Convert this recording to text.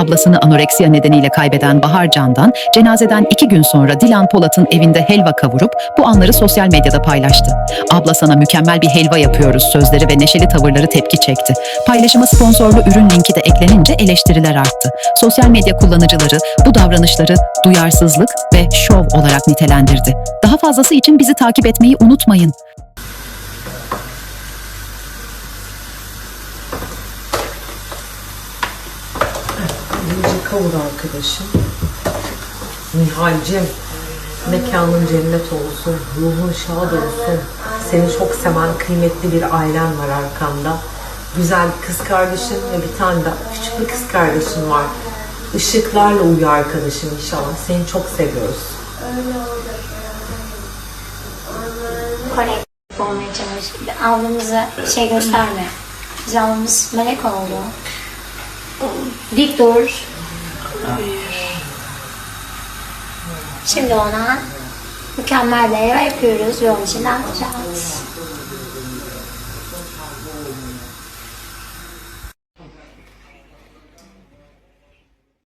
Ablasını anoreksiya nedeniyle kaybeden Bahar Can'dan cenazeden iki gün sonra Dilan Polat'ın evinde helva kavurup bu anları sosyal medyada paylaştı. Abla sana mükemmel bir helva yapıyoruz sözleri ve neşeli tavırları tepki çekti. Paylaşıma sponsorlu ürün linki de eklenince eleştiriler arttı. Sosyal medya kullanıcıları bu davranışları duyarsızlık ve şov olarak nitelendirdi. Daha fazlası için bizi takip etmeyi unutmayın. İnce kavur arkadaşım. Nihal'cim mekanın cennet olsun, ruhun şad olsun. Seni çok seven kıymetli bir ailen var arkanda. Güzel kız kardeşin ve bir tane de küçük bir kız kardeşin var. Işıklarla uyu arkadaşım inşallah. Seni çok seviyoruz. Korek olmaya çalış. Ablamıza şey gösterme. Biz ablamız melek oldu. Dik dur. Şimdi ona mükemmel bir yapıyoruz ve onun için?